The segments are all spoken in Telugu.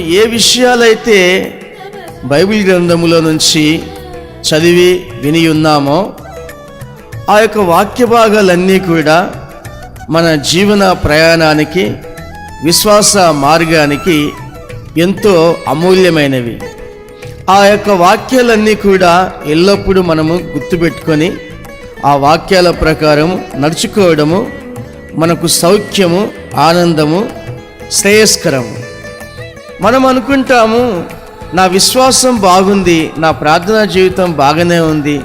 ఏ విషయాలైతే బైబిల్ గ్రంథములో నుంచి చదివి విని ఉన్నామో ఆ యొక్క వాక్య భాగాలన్నీ కూడా మన జీవన ప్రయాణానికి విశ్వాస మార్గానికి ఎంతో అమూల్యమైనవి. ఆ యొక్క వాక్యాలన్నీ కూడా ఎల్లప్పుడూ మనము గుర్తుపెట్టుకొని ఆ వాక్యాల ప్రకారం నడుచుకోవడము మనకు సౌఖ్యము ఆనందము శ్రేయస్కరము. మనం అనుకుంటాము నా విశ్వాసం బాగుంది నా ప్రార్థనా జీవితం బాగానే ఉంది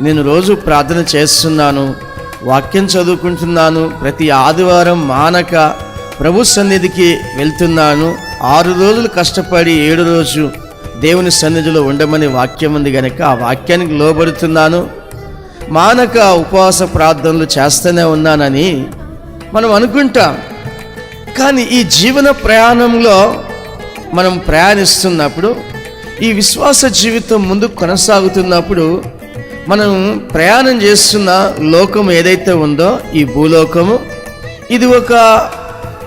నేను రోజు ప్రార్థన చేస్తున్నాను వాక్యం చదువుకుంటున్నాను ప్రతి ఆదివారం మానక ప్రభు సన్నిధికి వెళ్తున్నాను ఆరు రోజులు కష్టపడి ఏడు రోజు దేవుని సన్నిధిలో ఉండమని వాక్యం ఉంది కనుక ఆ వాక్యానికి లోబడుతున్నాను. మానక ఉపవాస ప్రార్థనలు చేస్తూనే ఉన్నానని మనం అనుకుంటాం. కానీ ఈ జీవన ప్రయాణంలో మనం ప్రయాణిస్తున్నప్పుడు ఈ విశ్వాస జీవితం ముందు కొనసాగుతున్నప్పుడు మనం ప్రయాణం చేస్తున్న లోకం ఏదైతే ఉందో ఈ భూలోకము ఇది ఒక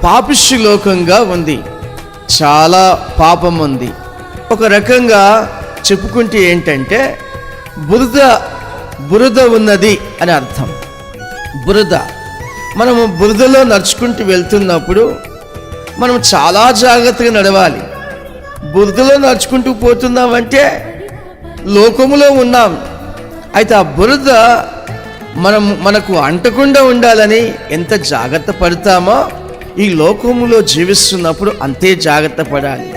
పాపిష్టి లోకంగా ఉంది. చాలా పాపం ఉంది. ఒక రకంగా చెప్పుకుంటే ఏంటంటే బురద బురద ఉన్నది అని అర్థం. బురద. మనము బురదలో నడుచుకుంటూ వెళ్తున్నప్పుడు మనం చాలా జాగ్రత్తగా నడవాలి. బురదలో నడుచుకుంటూ పోతున్నామంటే లోకములో ఉన్నాం. అయితే ఆ బురద మనం మనకు అంటకుండా ఉండాలని ఎంత జాగ్రత్త పడతామో ఈ లోకములో జీవిస్తున్నప్పుడు అంతే జాగ్రత్త పడాలి.